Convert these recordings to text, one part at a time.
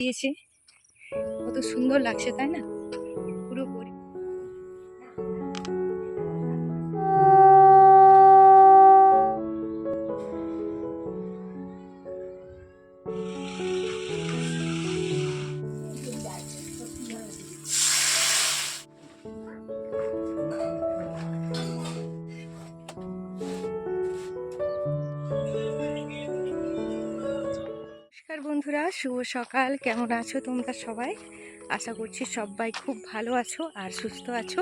দিয়েছে। কত সুন্দর লাগছে তাই না? শুভ সকাল। কেমন আছো তোমরা সবাই? আশা করছি সবাই খুব ভালো আছো আর সুস্থ আছো।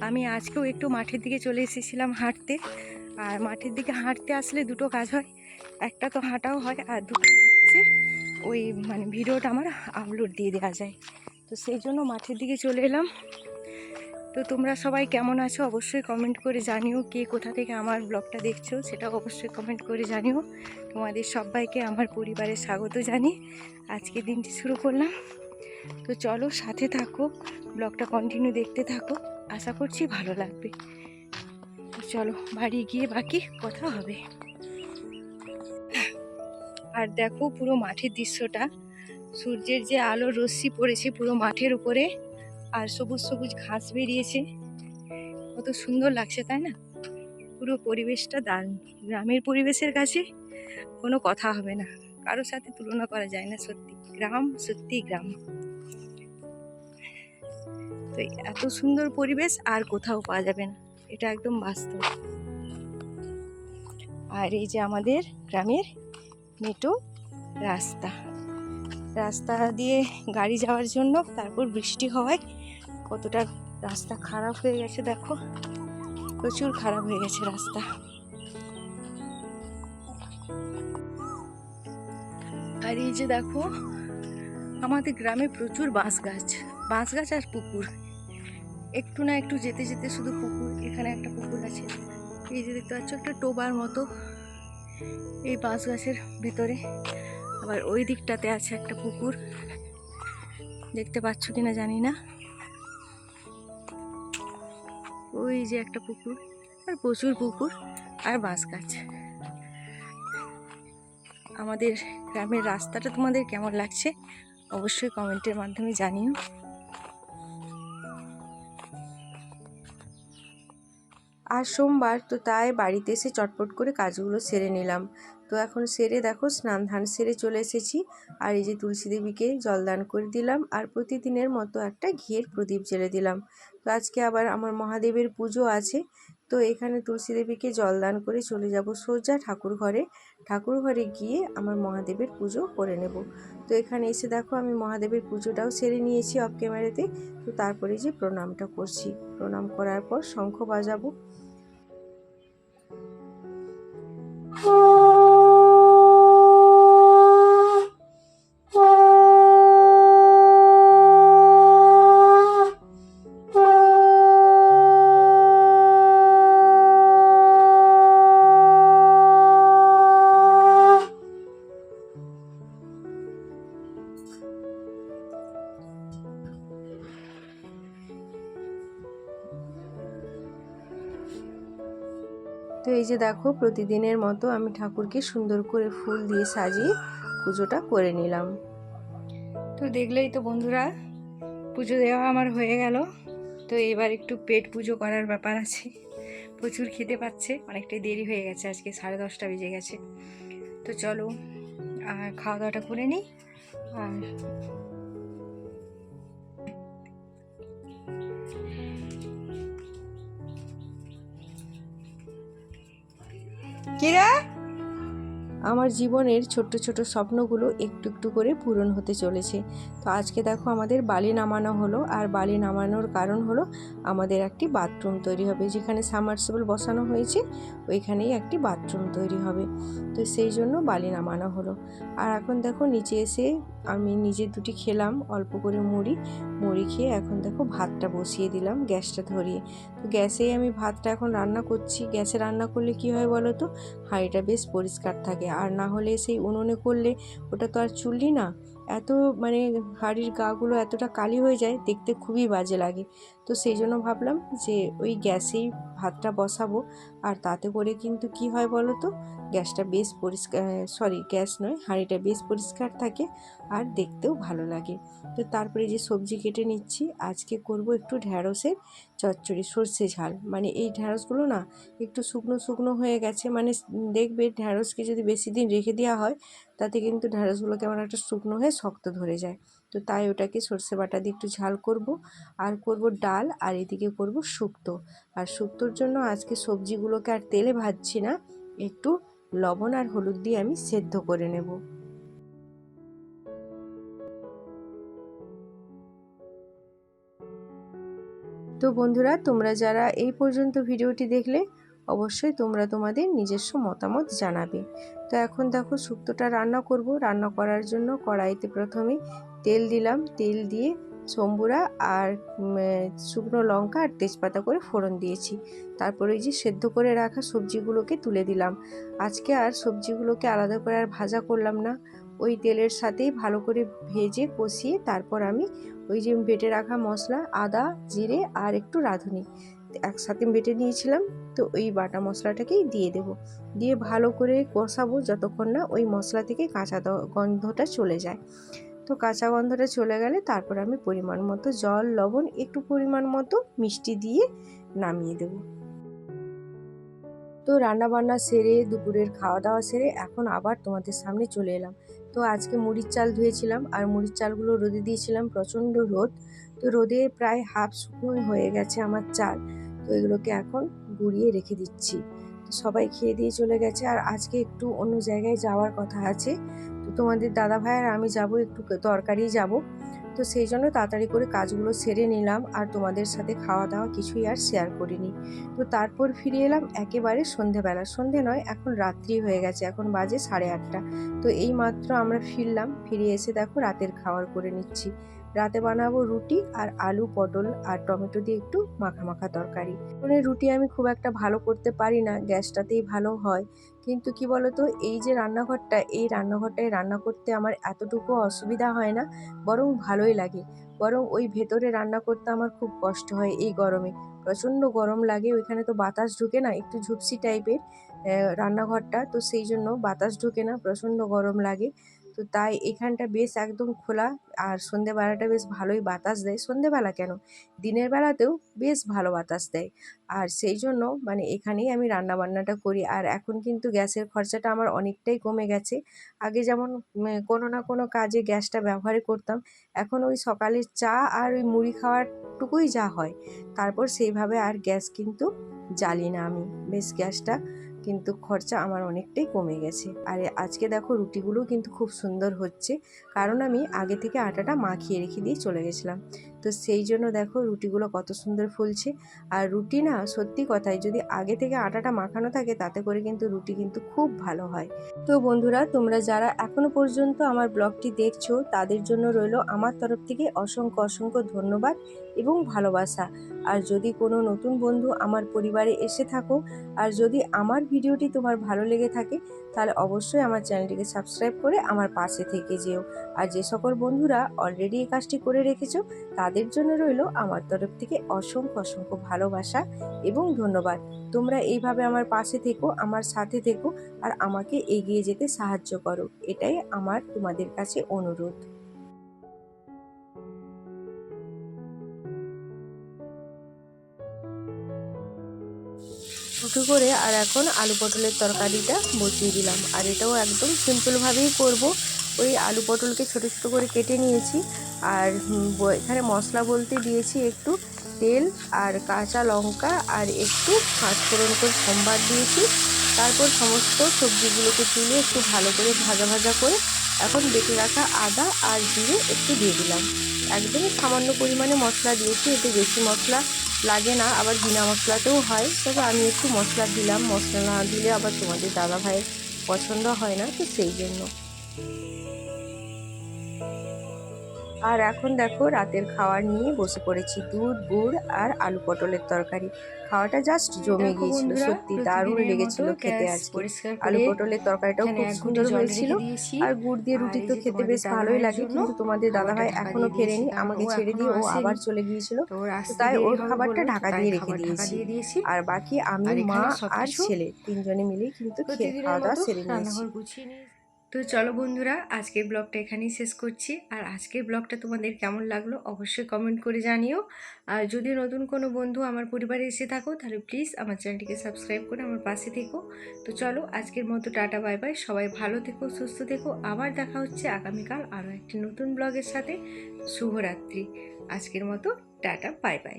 আমি আজকেও একটু মাঠের দিকে চলে এসেছিলাম হাঁটতে। আর মাঠের দিকে হাঁটতে আসলে দুটো কাজ হয়। একটা তো হাঁটাও হয় আর দুটো হচ্ছে ওই মানে ভিডিওটা আমার আপলোড দিয়ে দেওয়া যায়। তো সেই জন্য মাঠের দিকে চলে এলাম। তো তোমরা সবাই কেমন আছো? অবশ্যই কমেন্ট করে জানিও কে কোথা থেকে আমার ব্লগটা দেখছ সেটা অবশ্যই কমেন্ট করে জানিও। তোমাদের সবাইকে আমার পরিবারে স্বাগত জানি। আজকে দিনটি শুরু করলাম। তো চলো সাথে থাকো ব্লগটা কন্টিনিউ দেখতে থাকো। আশা করছি ভালো লাগবে। চলো বাড়ি গিয়ে বাকি কথা হবে। আর দেখো পুরো মাঠের দৃশ্যটা। সূর্যের যে আলো রশ্মি পড়েছে পুরো মাঠের উপরে। আর সবুজ সবুজ ঘাস বেরিয়েছে। কত সুন্দর লাগছে, তাই না? পুরো পরিবেশটা দারুণ। গ্রামের পরিবেশের কাছে কোনো কথা হবে না। কারোর সাথে তুলনা করা যায় না, সত্যি। গ্রাম সত্যি গ্রাম। তো এত সুন্দর পরিবেশ আর কোথাও পাওয়া যাবে না। এটা একদম বাস্তব। আর এই যে আমাদের গ্রামের মেটো রাস্তা। রাস্তা দিয়ে গাড়ি যাওয়ার জন্য তারপর বৃষ্টি হওয়ায় কতটা রাস্তা খারাপ হয়ে গেছে দেখো। প্রচুর খারাপ হয়ে গেছে রাস্তা। আর এই যে দেখো, আমাদের গ্রামে প্রচুর বাঁশ গাছ বাঁশ গাছ আর পুকুর। একটু না একটু যেতে যেতে শুধু পুকুর, এখানে একটা পুকুর আছে। এই যে দেখতে পাচ্ছ, একটা টোবার মতো এই বাঁশ গাছের ভেতরে। আবার ওই দিকটাতে আছে একটা পুকুর। দেখতে পাচ্ছ কিনা জানি না। ওই যে একটা পুকুর, আর প্রচুর পুকুর, আর বাঁশ গাছ। আমাদের গ্রামের রাস্তাটা তোমাদের কেমন লাগছে, অবশ্যই কমেন্টের মাধ্যমে জানিও। আর সোমবার তো তাই বাড়িতে এসে চটপট করে কাজগুলো সেরে নিলাম। তো এখন সেরে দেখো, স্নান ধান সেরে চলে এসেছি। আর এই যে তুলসী দেবীকে জলদান করে দিলাম আর প্রতিদিনের মতো একটা ঘিয়ের প্রদীপ জ্বেলে দিলাম। তো আজকে আবার আমার মহাদেবের পুজো আছে। তো এখানে তুলসী দেবীকে জলদান করে চলে যাব সোজা ঠাকুর ঘরে। ঠাকুর ঘরে গিয়ে আমার মহাদেবের পুজো করে নেব। তো এখানে এসে দেখো, আমি মহাদেবের পুজোটাও সেরে নিয়েছি অফ ক্যামেরাতে। তো তারপরে যে প্রণামটা করছি। প্রণাম করার পর শঙ্খ বাজাবো। Oh. তো এই যে দেখো, প্রতিদিনের মতো আমি ঠাকুরকে সুন্দর করে ফুল দিয়ে সাজিয়ে পুজোটা করে নিলাম। তো দেখলেই তো বন্ধুরা, পুজো দেওয়া আমার হয়ে গেল। তো এবার একটু পেট পুজো করার ব্যাপার আছে। প্রচুর খেতে পাচ্ছে, অনেকটাই দেরি হয়ে গেছে, আজকে সাড়ে দশটা বেজে গেছে। তো চলো খাওয়া দাওয়াটা করে নিই, আর কিরা? আমার জীবনের ছোট্ট ছোট স্বপ্নগুলো একটু একটু করে পূরণ হতে চলেছে। তো আজকে দেখো আমাদের বালি নামানো হলো আর বালি নামানোর কারণ হলো আমাদের একটি বাথরুম তৈরি হবে, যেখানে সামারসেবল বসানো হয়েছে, ওইখানেই একটি বাথরুম তৈরি হবে। তো সেই জন্য বালি নামানো হলো। আর এখন দেখো নিচে এসে আমি নিজে দুটি খেলাম, অল্প করে মুড়ি। মুড়ি খেয়ে এখন দেখো ভাতটা বসিয়ে দিলাম, গ্যাসটা ধরিয়ে। তো গ্যাসেই আমি ভাতটা এখন রান্না করছি। গ্যাসে রান্না করলে কি হয় বলো তো? হাঁড়িটা বেশ পরিষ্কার থাকে। আর না হলে সেই উনুনে করলে ওটা তো আর চুল্লি না। এত মানে হাঁড়ির গাগুলো এতটা কালি হয়ে যায়, দেখতে খুবই বাজে লাগে। তো সেই জন্য ভাবলাম যে ওই গ্যাসেই ভাতটা বসাবো। আর তাতে করে কিন্তু কি হয় বলো তো? গ্যাসটা বেশ পরিষ্কার সরি গ্যাস নয়, হাঁড়িটা বেশ পরিষ্কার থাকে আর দেখতেও ভালো লাগে। তো তারপরে যে সবজি কেটে নিচ্ছি, আজকে করব একটু ঢ্যাঁড়সের চচ্চড়ি, সর্ষে ঝাল। মানে এই ঢ্যাঁড়সগুলো না একটু শুকনো শুকনো হয়ে গেছে মানে দেখবে ঢ্যাঁড়সকে যদি বেশি দিন রেখে দেওয়া হয়, তাতে কিন্তু ঢ্যাঁড়সগুলো কেমন একটা শুকনো হয়ে শক্ত ধরে যায়। তো তাই ওটাকে সর্ষে বাটা দিয়ে একটু ঝাল করব। আর করব ডাল আর এদিকে করব শুক্তো। আর শুক্তোর জন্য আজকে সবজিগুলোকে আর তেলে ভাজছি না, একটু লবণ আর হলুদ দিয়ে আমি সেদ্ধ করে নেব। তো বন্ধুরা, তোমরা যারা এই পর্যন্ত ভিডিওটি দেখলে অবশ্যই তোমরা তোমাদের নিজস্ব মতামত জানাবে। তো এখন দেখো শুক্তোটা রান্না করব। রান্না করার জন্য কড়াইতে প্রথমে তেল দিলাম। তেল দিয়ে সম্বুরা আর শুকনো লঙ্কা আর তেজপাতা করে ফোড়ন দিয়েছি। তারপরে ওই যে সেদ্ধ করে রাখা সবজিগুলোকে তুলে দিলাম। আজকে আর সবজিগুলোকে আলাদা করে আর ভাজা করলাম না। ওই তেলের সাথেই ভালো করে ভেজে কষিয়ে তারপর আমি ওই যে বেটে রাখা মশলা, আদা, জিরে আর একটু রাঁধুনি। একসাথে বেটে নিয়েছিলাম। তো ওই বাটা মশলাটাকেই দিয়ে দেব। দিয়ে ভালো করে কষাবো যতক্ষণ না ওই মশলা থেকে কাঁচা গন্ধটা চলে যায়। তো কাঁচা গন্ধটা চলে গেলে তারপর আমি পরিমাণ মতো জল, লবণ, একটু পরিমাণ মতো মিষ্টি দিয়ে নামিয়ে দেব। তো রান্না বান্না সেরে, দুপুরের খাওয়া দাওয়া সেরে এখন আবার তোমাদের সামনে চলে এলাম। তো আজকে মুড়ির চাল ধুয়েছিলাম আর মুড়ির চালগুলো রোদে দিয়েছিলাম প্রচণ্ড রোদ। তো রোদে প্রায় হাফ শুকনো হয়ে গেছে আমার চাল। তো এগুলোকে এখন গুঁড়িয়ে রেখে দিচ্ছি। তো সবাই খেয়ে দিয়ে চলে গেছে। আর আজকে একটু অন্য জায়গায় যাওয়ার কথা আছে। তো তোমাদের দাদা ভাই আর আমি যাব একটু তরকারি যাব। তো সেই জন্য তাড়াতাড়ি করে কাজগুলো সেরে নিলাম। আর তোমাদের সাথে খাওয়া দাওয়া কিছুই আর শেয়ার করিনি। তো তারপর ফিরে এলাম একেবারে সন্ধেবেলা। সন্ধে নয়, এখন রাত্রি হয়ে গেছে। এখন বাজে সাড়ে আটটা। তো এই মাত্র আমরা ফিরলাম। ফিরে এসে দেখো রাতের খাবার করে নিচ্ছি। রাতে বানাবো রুটি আর আলু, পটল আর টমেটো দিয়ে একটু মাখা মাখা তরকারি। মানে রুটি আমি খুব একটা ভালো করতে পারি না, গ্যাসটাতেই ভালো হয়। কিন্তু কি বলতো, এই যে রান্নাঘরটা, এই রান্নাঘরটায় রান্না করতে আমার এতটুকু অসুবিধা হয় না, বরং ভালোই লাগে। বরং ওই ভেতরে রান্না করতে আমার খুব কষ্ট হয় এই গরমে। প্রচণ্ড গরম লাগে, ওইখানে তো বাতাস ঢুকে না, একটু ঝুপসি টাইপের রান্নাঘরটা, তো সেই জন্য বাতাস ঢুকে না, প্রচণ্ড গরম লাগে। তো তাই এখানটা বেশ একদম খোলা আর সন্ধেবেলাটা বেশ ভালোই বাতাস দেয়। সন্ধেবেলা কেন? দিনের বেলাতেও বেশ ভালো বাতাস দেয়। আর সেই জন্য মানে এখানেই আমি রান্না বান্নাটা করি। আর এখন কিন্তু গ্যাসের খরচাটা আমার অনেকটাই কমে গেছে। আগে যেমন কোনো না কোনো কাজে গ্যাসটা ব্যবহার করতাম। এখন ওই সকালের চা আর ওই মুড়ি খাওয়ারটুকুই যা হয়। তারপর সেইভাবে আর গ্যাস কিন্তু জ্বালি না আমি। বেশ গ্যাসটা কিন্তু খরচা আমার অনেকটাই কমে গেছে। আর আজকে দেখো রুটিগুলো কিন্তু খুব সুন্দর হচ্ছে। কারণ আমি আগে থেকে আটাটা মাখিয়ে রেখে দিয়ে চলে গেছিলাম। তো সেই জন্য দেখো রুটিগুলো কত সুন্দর ফুলছে। আর রুটি না সত্যি কথাই যদি আগে থেকে আটাটা মাখানো থাকে তাতে করে কিন্তু রুটি কিন্তু খুব ভালো হয়। তো বন্ধুরা, তোমরা যারা এখনও পর্যন্ত আমার ব্লগটি দেখছ, তাদের জন্য রইল আমার তরফ থেকে অসংখ্য অসংখ্য ধন্যবাদ এবং ভালোবাসা। আর যদি কোনো নতুন বন্ধু আমার পরিবারে এসে থাকো, আর যদি আমার ভিডিওটি তোমার ভালো লেগে থাকে তাহলে অবশ্যই আমার চ্যানেলটিকে সাবস্ক্রাইব করে আমার পাশে থেকে যেও। আর যে সকল বন্ধুরা অলরেডি এই কাজটি করে রেখেছো, তাদের জন্য রইল আমার তরফ থেকে অসংখ্য অসংখ্য ভালোবাসা এবং ধন্যবাদ। তোমরা এইভাবে আমার পাশে থেকো, আমার সাথে থেকো আর আমাকে এগিয়ে যেতে সাহায্য করো। এটাই আমার তোমাদের কাছে অনুরোধ। ছোটো করে আর এখন আলু পটলের তরকারিটা বসিয়ে দিলাম। আর এটাও একদম সিম্পলভাবেই করব। ওই আলু পটলকে ছোটো ছোটো করে কেটে নিয়েছি। আর এখানে মশলা বলতে দিয়েছি একটু তেল আর কাঁচা লঙ্কা আর একটু পাঁচফোড়ন করে সোমবার দিয়েছি। তারপর সমস্ত সবজিগুলোকে তুলে একটু ভালো করে ভাজা ভাজা করে এখন বেটে রাখা আদা আর জিরে একটু দিয়ে দিলাম। একদমই সামান্য পরিমাণে মশলা দিয়েছি এতে বেশি মশলা লাগে না, আবার বিনা মশলাতেও হয়। তবে আমি একটু মশলা দিলাম। মশলা না দিলে আবার তোমাদের দাদা ভাইয়ের পছন্দ হয় না, তো সেই জন্য। আর এখন দেখো রাতের খাওয়ার নিয়ে বসে পড়েছি দুধ গুড় আর আলু পটলের তরকারি। খাওয়াটা জাস্ট জমে গিয়েছিল। সত্যি দারুণ লেগেছিল খেতে আজকে। আলু পটলের তরকারিটাও খুব সুন্দর হয়েছিল। আর গুড় দিয়ে রুটি তো খেতে বেশ ভালোই লাগে কিন্তু তোমাদের দাদাভাই এখনও ফেরেনি আমাকে ছেড়ে দিয়ে ও আবার চলে গিয়েছিল। তাই ওর খাবারটা ঢাকা দিয়ে রেখে দিয়েছি। আর বাকি আমি মা আর ছেলে তিনজনে মিলেই কিন্তু খেয়ে খাওয়া দাওয়া সেরে নিয়েছি। তো চলো বন্ধুরা, আজকের ব্লগটা এখানেই শেষ করছি। আর আজকের ব্লগটা তোমাদের কেমন লাগল অবশ্যই কমেন্ট করে জানিও। আর যদি নতুন কোনো বন্ধু আমার পরিবারে এসে থাকো, তাহলে প্লিজ আমার চ্যানেলটিকে সাবস্ক্রাইব করে আমার পাশে থেকো। তো চলো, আজকের মতো টাটা বাই বাই সবাই ভালো থেকো, সুস্থ থেকো। আবার দেখা হচ্ছে আগামীকাল আরও একটি নতুন ব্লগের সাথে। শুভরাত্রি। আজকের মতো টাটা বাই বাই